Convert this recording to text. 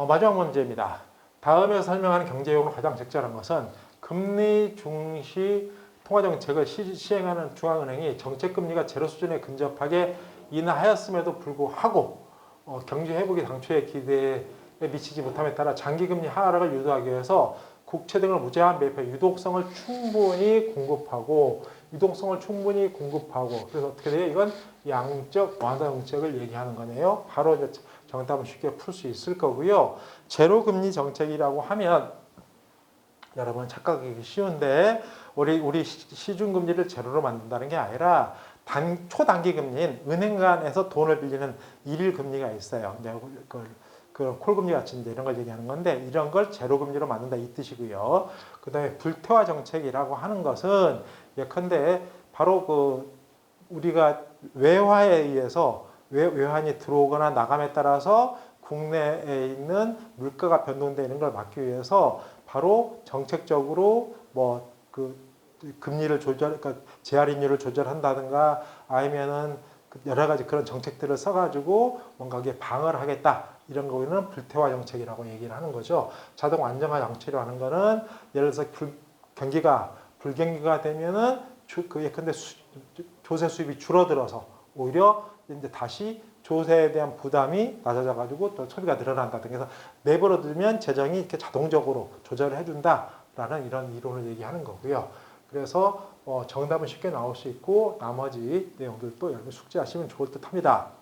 어, 마지막 문제입니다. 다음에 설명하는 경제용어로 가장 적절한 것은 금리 중시 통화 정책을 시, 시행하는 중앙은행이 정책 금리가 제로 수준에 근접하게 인하하였음에도 불구하고 어, 경제 회복이 당초의 기대에 미치지 못함에 따라 장기 금리 하락을 유도하기 위해서 국채 등을 무제한 매입해 유동성을 충분히 공급하고 유동성을 충분히 공급하고 그래서 어떻게 돼요? 이건 양적 완화 정책을 얘기하는 거네요. 바로 이제 정답은 쉽게 풀 수 있을 거고요. 제로 금리 정책이라고 하면 여러분 착각하기 쉬운데 우리 우리 시- 시중 금리를 제로로 만든다는 게 아니라 단 초단기 금리인 은행 간에서 돈을 빌리는 일일 금리가 있어요. 이제 그, 그 콜금리 이제 이런 걸 얘기하는 건데 이런 걸 제로 금리로 만든다 이 뜻이고요. 그다음에 불태화 정책이라고 하는 것은 예컨대 바로 그 우리가 외화에 의해서 외, 외환이 들어오거나 나감에 따라서 국내에 있는 물가가 변동되는 걸 막기 위해서 바로 정책적으로 뭐 그 금리를 조절, 그러니까 재할인율을 조절한다든가 아니면은 그 여러 가지 그런 정책들을 써가지고 뭔가 이게 방어를 하겠다 이런 거는 불태화 정책이라고 얘기를 하는 거죠. 자동 안정화 정책이라고 하는 거는 예를 들어서 불- 경기가 불경기가 되면은 주, 그 예컨대 수, 조세 수입이 줄어들어서 오히려 이제 다시 조세에 대한 부담이 낮아져 가지고 또 소비가 늘어난다든가 해서 내버려 두면 재정이 이렇게 자동적으로 조절을 해준다라는 이런 이론을 얘기하는 거고요. 그래서 어, 정답은 쉽게 나올 수 있고 나머지 내용들도 여러분 숙지하시면 좋을 듯합니다.